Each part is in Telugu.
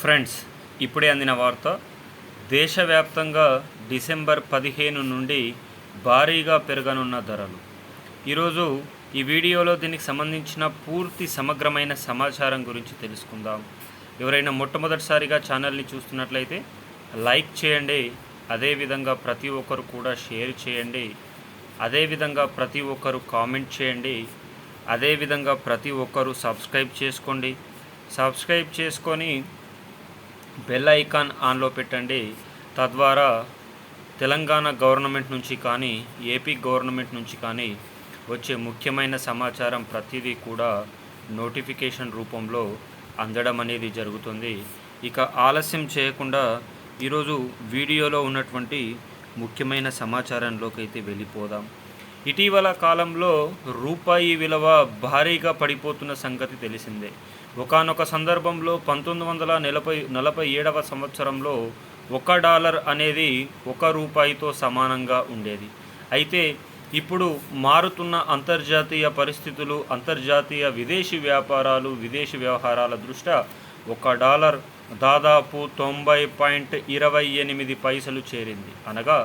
ఫ్రెండ్స్ ఇప్పుడే అందిన వార్త దేశవ్యాప్తంగా డిసెంబర్ పదిహేను నుండి భారీగా పెరగనున్న ధరలు. ఈరోజు ఈ వీడియోలో దీనికి సంబంధించిన పూర్తి సమగ్రమైన సమాచారం గురించి తెలుసుకుందాం. ఎవరైనా మొట్టమొదటిసారిగా ఛానల్ని చూస్తున్నట్లయితే లైక్ చేయండి అదేవిధంగా ప్రతి ఒక్కరు కూడా షేర్ చేయండి అదేవిధంగా ప్రతి ఒక్కరు కామెంట్ చేయండి అదేవిధంగా ప్రతి ఒక్కరు సబ్స్క్రైబ్ చేసుకోండి. సబ్స్క్రైబ్ చేసుకొని బెల్ ఐకాన్ ఆన్లో పెట్టండి. తద్వారా తెలంగాణ గవర్నమెంట్ నుంచి కానీ ఏపీ గవర్నమెంట్ నుంచి కానీ వచ్చే ముఖ్యమైన సమాచారం ప్రతిదీ కూడా నోటిఫికేషన్ రూపంలో అందడం అనేది జరుగుతుంది. ఇక ఆలస్యం చేయకుండా ఈరోజు వీడియోలో ఉన్నటువంటి ముఖ్యమైన సమాచారంలోకి అయితే వెళ్ళిపోదాం. ఇటీవల కాలంలో రూపాయి విలువ భారీగా పడిపోతున్న సంగతి తెలిసిందే. ఒకనొక సందర్భంలో పంతొమ్మిది వందల నలభై నలభై ఏడవ సంవత్సరంలో ఒక డాలర్ అనేది ఒక రూపాయితో సమానంగా ఉండేది. అయితే ఇప్పుడు మారుతున్న అంతర్జాతీయ పరిస్థితులు అంతర్జాతీయ విదేశీ వ్యాపారాలు విదేశీ వ్యవహారాల దృష్ట్యా ఒక డాలర్ దాదాపు తొంభై పాయింట్ ఇరవై ఎనిమిది పైసలు చేరింది. అనగా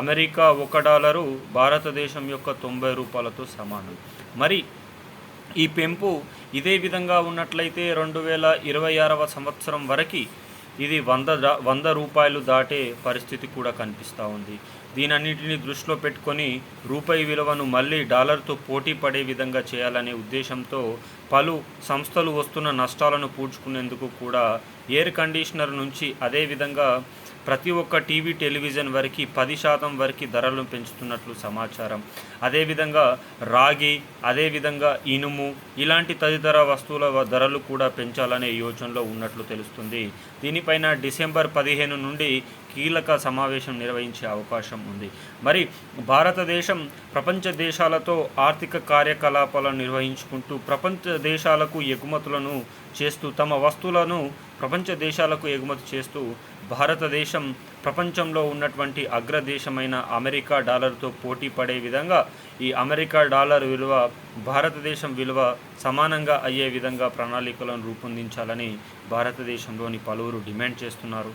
అమెరికా ఒక డాలరు భారతదేశం యొక్క తొంభై రూపాయలతో సమానం. మరి ఈ పెంపు ఇదే విధంగా ఉన్నట్లయితే రెండు వేల ఇరవై ఆరవ సంవత్సరం వరకు ఇది వంద వంద రూపాయలు దాటే పరిస్థితి కూడా కనిపిస్తూ ఉంది. దీనన్నింటినీ దృష్టిలో పెట్టుకొని రూపాయి విలువను మళ్ళీ డాలర్తో పోటీ పడే విధంగా చేయాలనే ఉద్దేశంతో పలు సంస్థలు వస్తున్న నష్టాలను పూడ్చుకునేందుకు కూడా ఎయిర్ కండిషనర్ నుంచి అదేవిధంగా ప్రతి ఒక్క టీవీ టెలివిజన్ వరకు పది శాతం వరకు ధరలను పెంచుతున్నట్లు సమాచారం. అదేవిధంగా రాగి అదేవిధంగా ఇనుము ఇలాంటి తదితర వస్తువుల ధరలు కూడా పెంచాలనే యోచనలో ఉన్నట్లు తెలుస్తుంది. దీని పైన డిసెంబర్ పదిహేను నుండి కీలక సమావేశం నిర్వహించే అవకాశం ఉంది. మరి భారతదేశం ప్రపంచ దేశాలతో ఆర్థిక కార్యకలాపాలను నిర్వహించుకుంటూ ప్రపంచ దేశాలకు ఎగుమతులను చేస్తూ తమ వస్తువులను ప్రపంచ దేశాలకు ఎగుమతి చేస్తూ భారతదేశం ప్రపంచంలో ఉన్నటువంటి అగ్రదేశమైన అమెరికా డాలర్తో పోటీ పడే విధంగా ఈ అమెరికా డాలర్ విలువ భారతదేశం విలువ సమానంగా అయ్యే విధంగా ప్రణాళికలను రూపొందించాలని భారతదేశంలోని పలువురు డిమాండ్ చేస్తున్నారు.